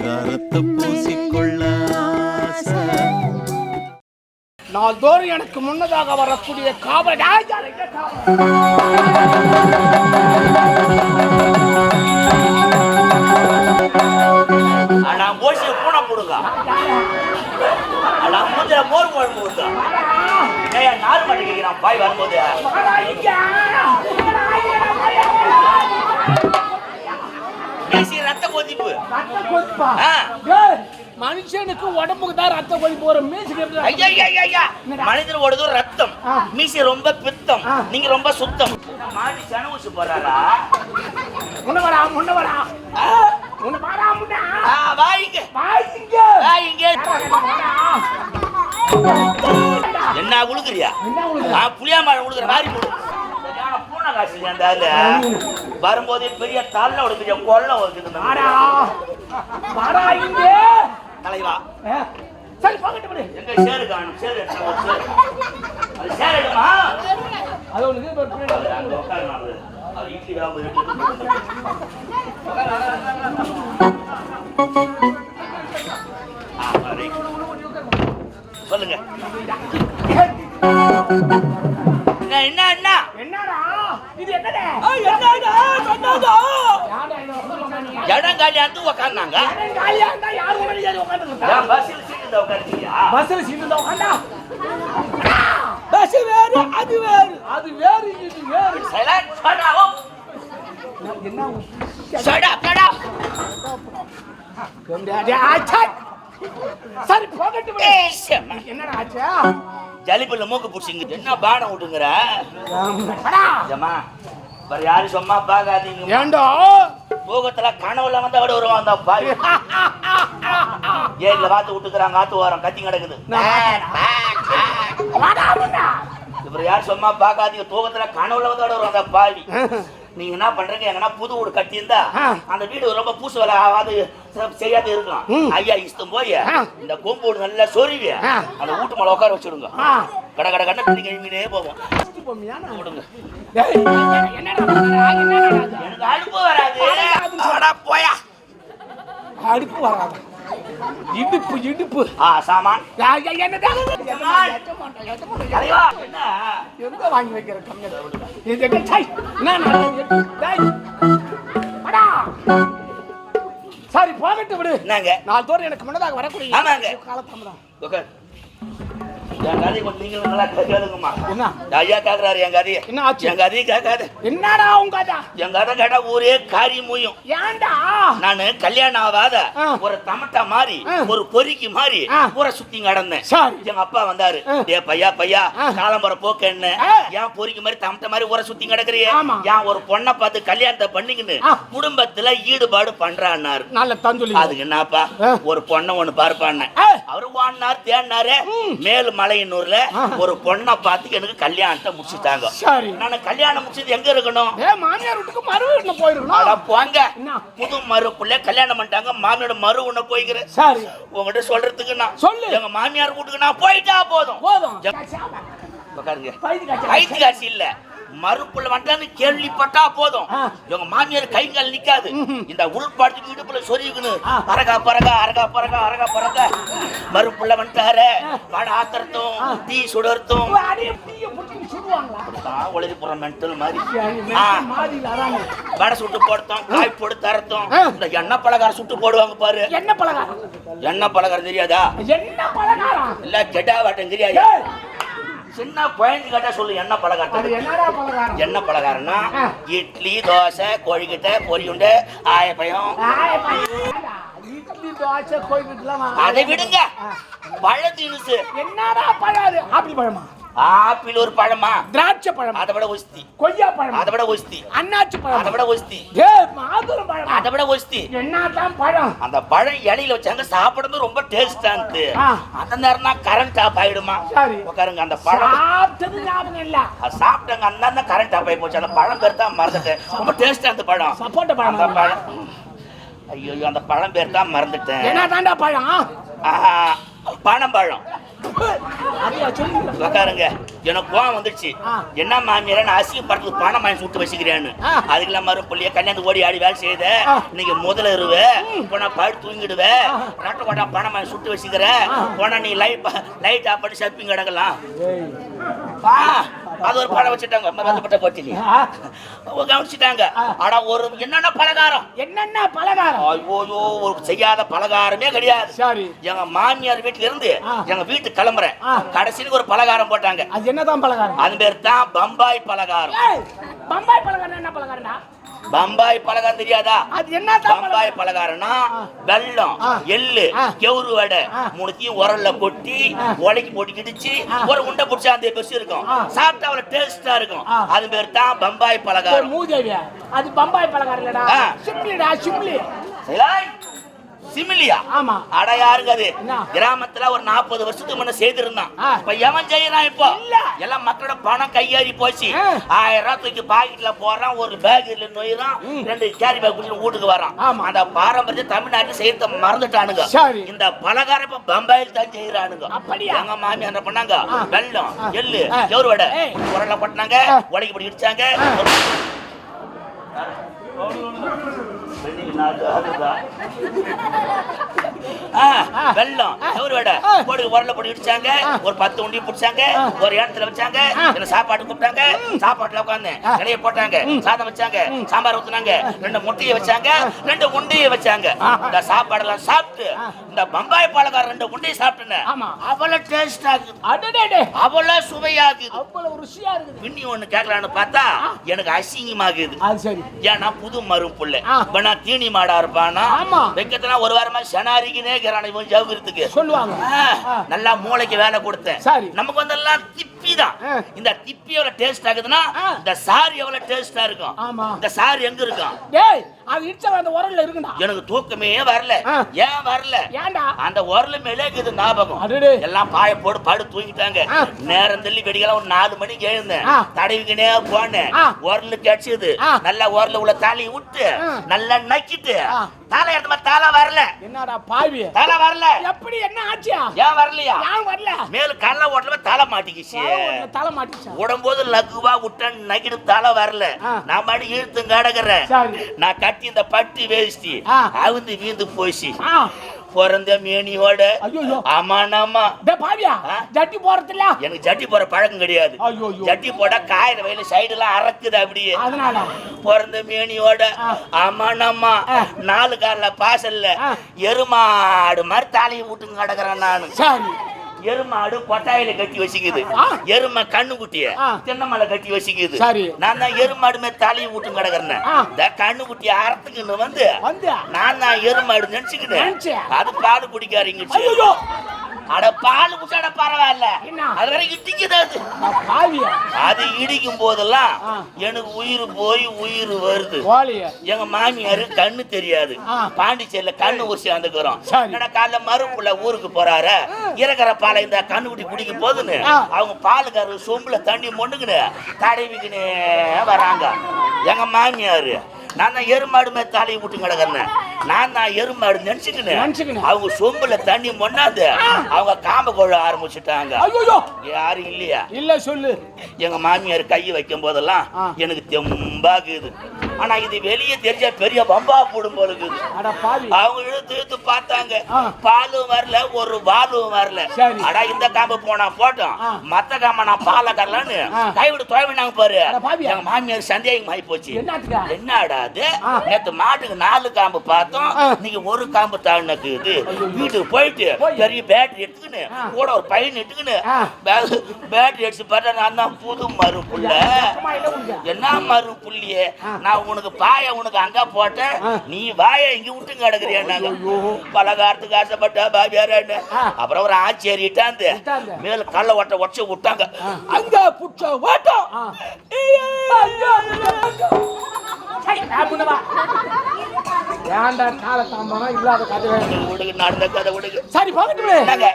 பரிதாரத்தை பூசிக்கொள்ள ஆசை. நாள்தோறும் எனக்கு முன்னதாக வரக்கூடிய காவல். ஆனா மோசி பூனை போடுங்க ஆனா மூஞ்சில மோர் குழம்பு ஊத்து ஏன் நாலு மணி கேட்கிறான் பாய் வரும்போது. பேசி ரத்த கொதிப்பு. ரத்த கொதிப்பா? மனுஷனுக்கு உடம்புக்கு தான் ரத்த கொதிப்பு வரும். மீசுக்கு ஐயா ஐயா ஐயா. மனிதர் ஓடுது ரத்தம். மீசி ரொம்ப பித்தம். நீங்க ரொம்ப சுத்தம். மாடி சன ஊசி போடுறாரா? முன்ன வரா முன்ன வரா முன்ன வரா முன்ன. வாய்ங்க. வாய்ங்க. வாய்ங்க. என்ன புளியா மழை மாதிரி. சரியான பூனை காசு அந்த. வரும்போதே பெரிய தள்ள ஒரு பெரிய கொள்ள இங்க. தலைவா. சரி விடு. எங்க சேரு காணும் சேரு அது சேரு எடுமா அது உட்காருமா அவரு. அவர் இட்லி வேகாம காலியா இருந்தா யாரும் முன்னாடி ஏறி உட்கார்ந்துருக்கா? பஸ்ல சீட்டு இருந்தா உட்கார்ந்தா? பஸ் வேறு அது வேறு. அது வேறு இது வேறு. என்ன சடா சடா. டேய், ஆச்சா. சரி போகட்டும். என்னடா ஆச்சா? மூக்கு பிடிச்சிங்க என்ன பானம் விட்டுங்கிற. ஜமா வேற யாரும் சும்மா பார்க்காதீங்க ஏண்டா? போகத்துல கனவுல வந்து அவட வருவான் அந்த பாய் ஏரியில வாத்து விட்டுக்கிறாங்க ஆத்து வாரம் கத்தி கிடக்குது. இவர் யார் சும்மா பார்க்காதீங்க தூக்கத்துல கனவுல வந்து அவட வருவான் அந்த பாவி நீங்க என்ன பண்றீங்க எங்கன்னா புது வீடு கட்டியிருந்தா. அந்த வீடு ரொம்ப பூசு வேலை ஆகாது செய்யாத இருக்கும். ஐயா இஷ்டம் போய். இந்த கொம்பு வீடு நல்லா சொருவி. அந்த வீட்டு மேல உட்கார வச்சிடுங்க. கட கட கண்ண பிடி கிளம்பினே போவோம்? விடுங்க? எனக்கு அனுப்பு வராது அடா போயா. அடுப்பு வராது இடுப்பு இடுப்பு. ஆ சாமான். எங்க வாங்கி வைக்கிற கம்மியா இது என்ன? டேய். சரி போகட்டும் விடு. என்னங்க? நாலு தோறும் எனக்கு முன்னதாக வரக்கூடிய ஆமாங்க. என் கதையை கொஞ்சம் நீங்களும் நல்லா கேளுங்கம்மா என்ன ஐயா கேக்குறாரு என் கதையை என்ன ஆச்சு? என் கதையை கேட்காத என்னடா உங்க கதை என் கதை கேட்டா ஊரே காரி மூயும் ஏன்டா நானு கல்யாணம் ஆகாத. ஒரு தமட்டா மாறி. ஒரு பொறிக்கு மாறி. ஊரை சுத்தி கடந்தேன் சரி. எங்க அப்பா வந்தாரு. டே பையா பையா. காலம்பர போக்க என்ன. ஏன் பொறிக்கு மாதிரி தமட்ட மாதிரி ஊரை சுத்தி கிடக்குறியே. ஏன் ஒரு பொண்ணை பார்த்து கல்யாணத்தை பண்ணிக்கின்னு. குடும்பத்துல ஈடுபாடு பண்றான்னாரு நல்ல தந்துலி அதுக்கு என்னப்பா. ஒரு பொண்ணை ஒண்ணு பார்ப்பான்னு. அவரு வாடினார் தேடினாரு மேல் ஆ. ஒரு பொண்ணை பார்த்து எனக்கு கல்யாணத்தை முடிச்சுட்டாங்க. நான் கல்யாணம் முடிச்சது எங்க இருக்கணும்? மாமியார் வீட்டுக்கு மறு வீட்டுல போயிருக்கணும். போங்க? புது மறு புள்ள கல்யாணம் பண்ணிட்டாங்க. மாமியோட மறு உன்ன போய்க்கிறேன் உங்ககிட்ட சொல்றதுக்கு நான் சொல்லு. எங்க மாமியார் வீட்டுக்கு நான் போயிட்டா போதும். போதும். உட்காருங்க பைத்தி காய்ச்சல். கைத்து காட்சி இல்ல. மறுப்புள்ள வந்துட்டான்னு கேள்விப்பட்டா போதும். இவங்க மாமியார் கை கால் நிக்காது. இந்த உள்பாட்டு இடுப்புல சொருகிக்கணும் ஆ. அரகா பரகா அரகா பரகா அரகா பரகா மறுப்புள்ள வந்துட்டாரு. வட ஆத்திரத்தும். டீ சுடர்த்தும். ஒளிதி போற மென்டல் மாதிரி. வடை சுட்டு போடுத்தோம் காய் போடு தரத்தும். இந்த எண்ணெய் பலகாரம் சுட்டு போடுவாங்க பாரு. என்ன பலகாரம்? எண்ணெய் பலகாரம் தெரியாதா? இல்ல கெட்டா வாட்டம் தெரியாது? சின்ன குழந்தை கேட்டா சொல்லு அது பலகாரம்? எண்ணெய் பலகாரம்னா. இட்லி தோசை கோழிக்கிட்ட பொரியுண்டு ஆயப்பயம். அதை விடுங்க. பழ தினுசு என்னடா பழம் அது? ஆப்பிள் பழமா? ஆப்பிள் ஒரு பழமா? திராட்சை பழமா? அதை விட ஒஸ்தி. கொய்யா பழமா? அதை விட ஒஸ்தி. அதை பழமா? விட ஒஸ்தி. ஏய் மாதுளம் பழமா? அதை விட ஒஸ்தி. என்னதான் பழம்? அந்த பழம் இலையில வச்சாங்க சாப்பிடுறது ரொம்ப டேஸ்டா இருந்து. அந்த நேரம் தான் கரண்ட் ஆஃப் ஆயிடுமா? சரி. உட்காருங்க அந்த பழம். சாப்பிட்டது ஞாபகம் இல்ல. அது சாப்பிட்டாங்க அந்த நேரம் கரண்ட் ஆஃப் ஆகி போச்சு. அந்த பழம் பேர் தான் மறந்துட்டேன். ரொம்ப டேஸ்டா அந்த பழம். சப்போட்டா அந்த பழமா. பழம் ஐயோ அந்த பழம் பேர் தான் மறந்துட்டேன். என்னதான்டா பழம்? ஆஹா, பனம்பழம். உட்காருங்க. எனக்கு கோவம் வந்துடுச்சு. என்ன மாமியார நான் அசிங்கப்படுறதுக்கு பணம் வாங்கி சுட்டு வச்சுக்கிறேன்னு. ஆ. அதுக்கெல்லாம் மறு புள்ளிய கல்யாணம் ஓடி ஆடி வேலை செய்த. ஆ. இன்னைக்கு முதல்ல இருவே. போனா படுத்து தூங்கிடுவே. ஆ. நட்ட கோட்டா பணம் வாங்கி சுட்டு வச்சுக்கிற. ஆ. போனா நீ லைட் லைட் ஆஃப் பண்ணி ஷப்பிங் கிடக்கலாம். பா. அது ஒரு படம் வச்சுட்டாங்க. போட்டிலி ஆ, கவனிச்சுட்டாங்க. ஆனா ஒரு என்னென்ன பலகாரம்? என்னென்ன பலகாரம்? ஐயோயோ ஒரு செய்யாத பலகாரமே கிடையாது. சரி. எங்க மாமியார் வீட்டுல இருந்து. எங்க வீட்டுக்கு கிளம்புறேன். ஆ. கடைசிக்கு ஒரு பலகாரம் போட்டாங்க. அது என்னதான் பலகாரம்? அது பேர் தான் பம்பாய் பலகாரம். பம்பாய் பம்பாய் பலகாரம் தெரியாதா அது என்னதான் பம்பாய் பலகாரம்னா ஆ. எள்ளு. கெவுரு வடை. மூணுத்தையும் உரல்ல கொட்டி. உலைக்கு போட்டு கிடிச்சு. ஒரு உண்டை பிடிச்சா அந்த பெருசு இருக்கும். சாப்பிட்டா அவ்வளவு டேஸ்டா இருக்கும். அது பேர் தான் பம்பாய் பலகாரம் மூதேவியா அது பம்பாய் பலகாரம் இல்லடா. சிம்லிடா சிம்லி? சிமிலியா ஆமா அட யாருங்க அது? கிராமத்துல ஒரு நாற்பது வருஷத்துக்கு முன்ன செய்திருந்தான். இப்ப எவன் செய்யறான் இப்போ. எல்லாம் மக்களோட பணம் கையேறி போச்சு. ஆயிரம் ரூபாய் தூக்கி பாக்கெட்ல போறான் ஒரு பேக்ல நொய்றான். ரெண்டு கேரி பேக் குடிச்சு வீட்டுக்கு வரான். அந்த பாரம்பரிய தமிழ்நாட்டுல செய்யறத மறந்துட்டானுங்க. இந்த பலகாரம் இப்ப பம்பாயில் தான் செய்யறானுங்க அப்படியா? எங்க மாமி என்ன பண்ணாங்க ஆ. எள்ளு. எவரு வடை போட்டாங்க ஆ. உடைக்கு போட்டு இடிச்சாங்க ஆ. எவரு வடை போட்டு இடிச்சாங்க ஆ. ஒரு பத்து உண்டி பிடிச்சாங்க. ஒரு இடத்துல வச்சாங்க. இதுல சாப்பாடு கூப்பிட்டாங்க சாப்பாட்டுல உட்காந்து ஆ. இலைய போட்டாங்க. சாதம் வச்சாங்க. சாம்பார் ஊத்துனாங்க ரெண்டு முட்டையை வச்சாங்க ரெண்டு உண்டையை வச்சாங்க. இந்த சாப்பாடெல்லாம் சாப்பிட்டு. இந்த பம்பாய் பாலக்கார ரெண்டு உண்டையை சாப்பிட்டேன். அவ்வளவு டேஸ்ட் ஆகுது அவ்வளவு சுவையாகுது அவ்வளவு ருசியா இருக்குது பின்னி ஒண்ணு கேட்கலான்னு பார்த்தா. எனக்கு அசிங்கமாகுது ஏன்னா புது மரும் புள்ள ஆ. இப்ப நான் தீனி மாடா இருப்பானா ஆமா. வெக்கத்துல ஒரு வாரமா செனாரிக்குனே இருக்கிறான் இவன் ஜவுகிறதுக்கு சொல்லுவாங்க. நல்லா மூளைக்கு வேலை கொடுத்தேன். நமக்கு வந்து எல்லாம் திப்பி தான். இந்த திப்பி எவ்வளவு டேஸ்ட் ஆகுதுன்னா. இந்த சாரி எவ்வளவு டேஸ்டா இருக்கும். இந்த சாரி எங்க இருக்கும் டேய் அது இடிச்ச அந்த உரல்ல இருக்குடா எனக்கு தூக்கமே வரல. ஏன் வரல ஏன்டா அந்த உரல் மேலே இருக்குது ஞாபகம். எல்லாம் பாய போட்டு படு தூங்கிட்டாங்க. நேரம் தள்ளி வெடிக்கலாம் ஒரு நாலு மணிக்கு எழுந்தேன். தடவிக்கினே போனேன். உரல் கிடைச்சது. நல்லா உரல உள்ள தாலியை விட்டு. நல்லா நக்கிட்டு ஆ. தாலை எடுத்த மாதிரி தாலை வரல. என்னடா பாவி? தலை வரல. எப்படி என்ன ஆச்சியா ஏன் வரலையா? ஏன் வரல? மேல கல்ல ஓட்டல தலை மாட்டிக்கிச்சு. தலை- மாட்டிச்சா? உடம்போது லகுவா விட்ட நக்கிட்டு தலை வரல. நான் மணி இழுத்து கடக்குறேன். நான் கட்டி இந்த பட்டி வேஸ்டி. அவுந்து வீந்து போச்சு. ஆ. பிறந்த மேனியோட ஆமாண்ணாமா பாவியா? ஜட்டி போறதில்ல. எனக்கு ஜட்டி போற பழக்கம் கிடையாது. ஜட்டி போட காயிற வயல சைடு எல்லாம் அறக்குது அப்படியே. பிறந்த மேனியோட. ஆமாண்ணாமா. நாலு கால்ல பாசல்ல. எருமாடு மாதிரி தாலியை விட்டுங்க கிடக்குறேன் நானு. எருமாடு கொட்டாயில கட்டி வச்சுக்குது. எருமை கண்ணு குட்டிய ஆ. தென்னமலை கட்டி வச்சுக்குது. நான் தான் எருமாடு மேல தலையை விட்டு கிடக்குறேன். இந்த கண்ணு குட்டிய அறத்துக்குன்னு வந்து நான் தான் எருமாடு நினைச்சுக்கிட்டேன் நினைச்சே. அது பால் குடிக்காரங்க அட பால் குடிச்சாட பரவாயில்ல? அது வரை இடிக்குது அது. இடிக்கும் போதெல்லாம். எனக்கு உயிர் போய் உயிர் வருது. எங்க மாமியாரு கண்ணு தெரியாது. பாண்டிச்சேரியில கண்ணு ஊசி வந்துக்கிறோம். என்னடா காலைல மறுப்புள்ள ஊருக்கு போறாரு? இறக்குற பாலை இந்த கண்ணு குட்டி குடிக்கும் போதுன்னு. அவங்க பாலுக்காரர் சொம்புல தண்ணி மொண்டுக்குன்னு தடவிக்கினே வராங்க. எங்க மாமியாரு நான் தான் எருமாடு மேல தலையை விட்டு கிடக்குறேன் நான் தான் எருமாடு நினைச்சுக்கினேன். அவங்க சொம்புல தண்ணி மொண்டாது அவங்க காம்ப கொள்ள ஆரம்பிச்சுட்டாங்க. யாரும் இல்லையா? இல்ல சொல்லு. எங்க மாமியார் கை வைக்கும் போதெல்லாம். எனக்கு தெம்பாக்குது ஆனா இது வெளியே தெரிஞ்சா பெரிய பம்பா போடும் போல இருக்குது. அவங்க இழுத்து இழுத்து பார்த்தாங்க. பாலும் வரல ஒரு வாலும் வரல. அடா இந்த காம்பு போனா போட்டோம். மத்த காம்ப நான் பால கரலான்னு ஆ. கைவிட்டு துவைவினாங்க பாரு. எங்க மாமியார் சந்தேகம் ஆகி போச்சு என்னடா அது. நேத்து மாட்டுக்கு நாலு காம்பு பார்த்தோம். நீங்க ஒரு காம்பு தாழ்னக்கு இது வீட்டுக்கு போயிட்டு போய். பெரிய பேட்டரி எடுத்துக்கின்னு. கூட ஒரு பையன் எடுத்துக்கின்னு பேட்டரி அடிச்சு பார்த்தா நான் தான் புது மறு புள்ள. என்ன மறு புள்ளியே. நான் உனக்கு பாய உனக்கு அங்க போட்டேன். நீ வாய இங்க விட்டு கிடக்குறியாங்க. பலகாரத்துக்கு ஆசைப்பட்ட பாபியாரான்னு. அப்புறம் ஒரு ஆச்சேரி இட்டாந்து இட்டாந்து. மேல கல்ல ஒட்ட உடச்சு விட்டாங்க. அங்க புச்ச ஓட்டம். ஐயோ, ஐயோ. சை, நான் முன்ன வா. ஏன்டா கால தாம்பனா இல்லாத கதை நடந்த கதை விடுங்க. சரி என்னங்க